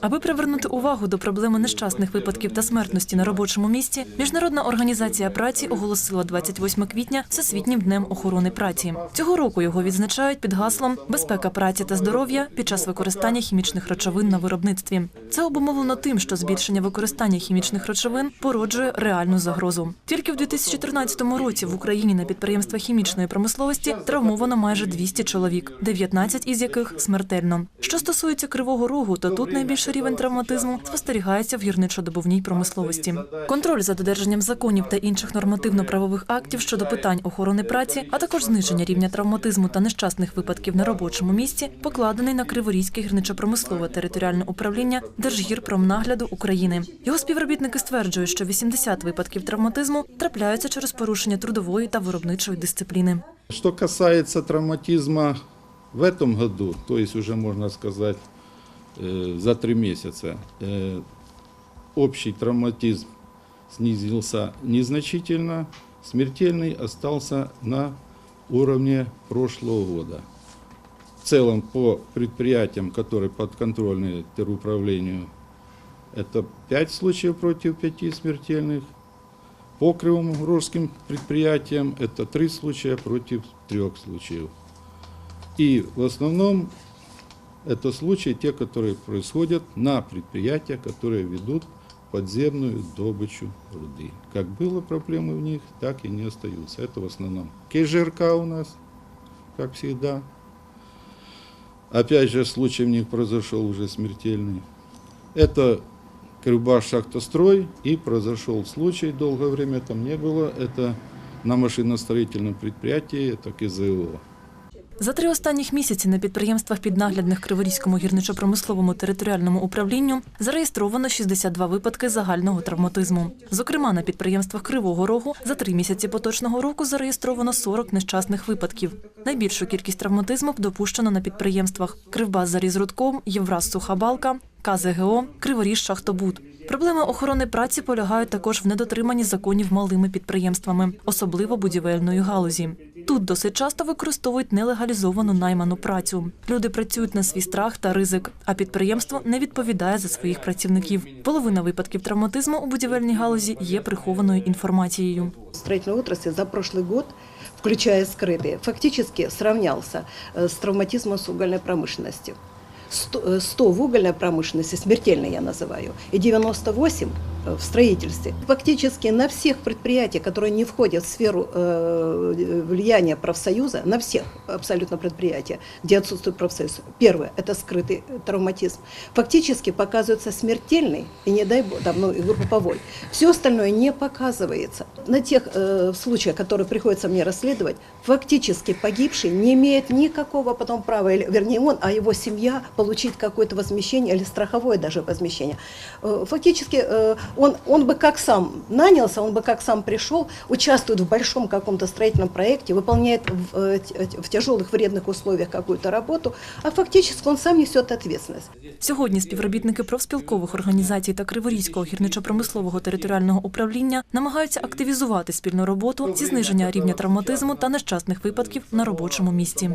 Аби привернути увагу до проблеми нещасних випадків та смертності на робочому місці, Міжнародна організація праці оголосила 28 квітня Всесвітнім днем охорони праці. Цього року його відзначають під гаслом Безпека праці та здоров'я під час використання хімічних речовин на виробництві. Це обумовлено тим, що збільшення використання хімічних речовин породжує реальну загрозу. Тільки в 2013 році в Україні на підприємствах хімічної промисловості травмовано майже 200 чоловік, 19 із яких смертельно. Що стосується кривого рогу, то тут найбільший рівень травматизму спостерігається в гірничо-добувній промисловості. Контроль за додержанням законів та інших нормативно-правових актів щодо питань охорони праці, а також зниження рівня травматизму та нещасних випадків на робочому місці, покладений на Криворізьке гірничо-промислове територіальне управління Держгірпромнагляду України. Його співробітники стверджують, що 80 випадків травматизму трапляються через порушення трудової та виробничої дисципліни. Что касается травматизма в этом году, то есть уже можно сказать за три месяца, э, общий травматизм снизился незначительно, смертельный остался на уровне прошлого года. В целом по предприятиям, которые подконтрольны теруправлению, это 5 случаев против 5 смертельных. По кривоморским предприятиям это три случая против трех случаев. И в основном это случаи, те, которые происходят на предприятиях, которые ведут подземную добычу руды. Как было проблемы в них, так и не остаются. Это в основном КЖРК у нас, как всегда. Опять же, случай в них произошел уже смертельный. Это Крюбаш шахтострой и произошел случай, долгое время там не было, это на машиностроительном предприятии, это КЗО. За три останніх місяці на підприємствах піднаглядних Криворізькому гірничо-промисловому територіальному управлінню зареєстровано 62 випадки загального травматизму. Зокрема, на підприємствах Кривого Рогу за три місяці поточного року зареєстровано 40 нещасних випадків. Найбільшу кількість травматизму допущено на підприємствах Кривбас Зарізрудком, Євраз Сухабалка, КЗГО, Криворіж Шахтобуд. Проблеми охорони праці полягають також в недотриманні законів малими підприємствами, особливо будівельної галузі. Тут досить часто використовують нелегалізовану найману працю. Люди працюють на свій страх та ризик, а підприємство не відповідає за своїх працівників. Половина випадків травматизму у будівельній галузі є прихованою інформацією. строительной отрасли за прошлый год, включая скрытые, фактически сравнялся э, с травматизмом с угольной промышленностью. 100, э, 100 в угольной промышленности, смертельно я называю, и 98 э, в строительстве. Фактически на всех предприятиях, которые не входят в сферу э, влияния профсоюза, на всех абсолютно предприятия, где отсутствует профсоюз, первое – это скрытый травматизм, фактически показывается смертельный, и не дай бог, там, ну, и групповой. Все остальное не показывается. На тех э, случаях, которые приходится мне расследовать, фактически погибший не имеет никакого потом права, или, вернее он, а его семья получить какое-то возмещение или страховое даже возмещение. Э, Фактически э, он, он бы как сам нанялся, он бы как сам пришел, участвует в большом каком-то строительном проекте, выполняет в, э, т- в тяжелых вредных условиях какую-то работу, а фактически он сам несет ответственность. Сьогодні співробітники профспілкових організацій та Криворізького гірничо-промислового територіального управління намагаються активізувати спільну роботу зі зниження рівня травматизму та нещасних випадків на робочому місці.